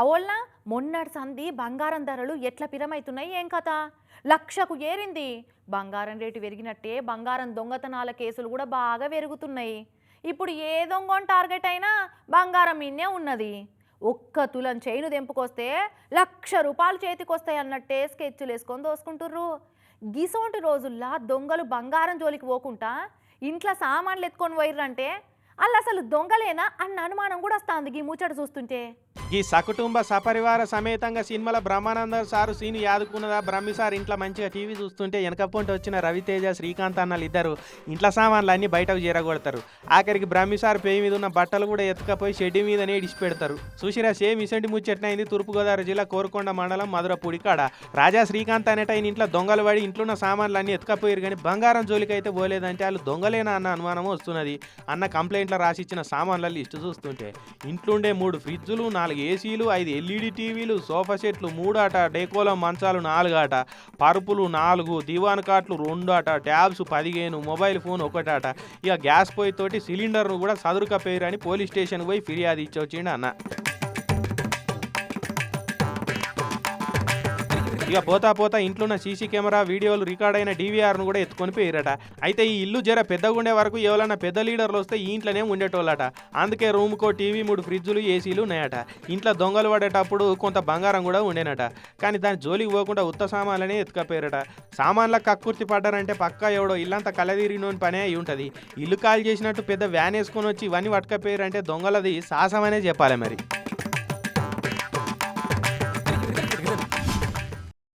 అవోళ్ళ మొన్నటి సంధి బంగారం ధరలు ఎట్లా పిరమైతున్నాయి ఏం కథ? లక్షకు ఏరింది. బంగారం రేటు పెరిగినట్టే బంగారం దొంగతనాల కేసులు కూడా బాగా పెరుగుతున్నాయి. ఇప్పుడు ఏ దొంగని టార్గెట్ అయినా బంగారం ఇన్నే ఉన్నది. ఒక్క తులం చైను తెంపుకొస్తే లక్ష రూపాయలు చేతికొస్తాయి అన్నట్టే స్కెచ్లు వేసుకొని దోసుకుంటుర్రు. గిసోంటి రోజుల్లా దొంగలు బంగారం జోలికి పోకుండా ఇంట్లో సామాన్లు ఎత్తుకొని పోయిర్రంటే అల్ల అసలు దొంగలేనా అన్న అనుమానం కూడా వస్తుంది ఈ ముచ్చట చూస్తుంటే. ఈ సకుటుంబ సపరివార సమేతంగా సినిమాల బ్రహ్మానంద సారు సీన్ యాదుకున్నదా? బ్రహ్మి సార్ ఇంట్లో మంచిగా టీవీ చూస్తుంటే వెనకపోంటి వచ్చిన రవితేజ శ్రీకాంత్ అన్నలు ఇద్దరు ఇంట్లో సామాన్లు అన్నీ బయటకు చేరగొడతారు. ఆఖరికి బ్రహ్మి సార్ పేయి మీద ఉన్న బట్టలు కూడా ఎత్తుకపోయి షెడ్ మీదనే ఇడిచిపెడతారు చూసిరా సేమ్ ఇసంటి ముచ్చట్నైంది తూర్పుగోదావరి జిల్లా కోరుకొండ మండలం మధురపూడి కాడ. రాజా శ్రీకాంత్ అనేట ఆయన ఇంట్లో దొంగలు పడి ఇంట్లో ఉన్న సామాన్లు అన్ని ఎత్తుకపోయారు కానీ బంగారం జోలికైతే పోలేదంటే వాళ్ళు దొంగలేనా అన్న అనుమానం వస్తున్నది. అన్న కంప్లైంట్లో రాసిచ్చిన సామాన్ల లిస్టు చూస్తుంటే ఇంట్లుండే మూడు ఫ్రిడ్జులు నాలుగు ఏసీలు ఐదు ఎల్ఈడి టీవీలు సోఫా సెట్లు మూడు అట మంచాలు నాలుగు ఆట పరుపులు నాలుగు దివాన్ కాట్లు రెండు ఆట ట్యాబ్స్ పదిహేను మొబైల్ ఫోన్ ఒకటట. ఇక గ్యాస్ పొయ్యి తోటి సిలిండర్ను కూడా సదురుకపోయారని పోలీస్ స్టేషన్ పోయి ఫిర్యాదు ఇచ్చి అన్న. ఇక పోతా పోతా ఇంట్లో ఉన్న సీసీ కెమెరా వీడియోలు రికార్డ్ అయిన డీవీఆర్ను కూడా ఎత్తుకొని పోయిరట అయితే ఈ ఇల్లు జర పెద్దగా ఉండే వరకు ఎవరైనా పెద్ద లీడర్లు వస్తే ఈ ఇంట్లోనే ఉండేటోళ్ళట. అందుకే రూమ్కో టీవీ మూడు ఫ్రిడ్జులు ఏసీలు ఉన్నాయట. ఇంట్లో దొంగలు పడేటప్పుడు కొంత బంగారం కూడా ఉండేనట. కానీ దాని జోలికి పోకుండా ఉత్త సామాన్లనే ఎత్తుకపోయారట సామాన్ల కక్కుర్తి పడ్డారంటే పక్కా ఎవడో ఇల్లంతా కలదీరినోని పనే అయి ఉంటుంది. ఇల్లు కాల్ చేసినట్టు పెద్ద వ్యాన్ వేసుకొని వచ్చి ఇవన్నీ పట్టుకపోయారంటే దొంగలది సాహసమనే చెప్పాలి మరి.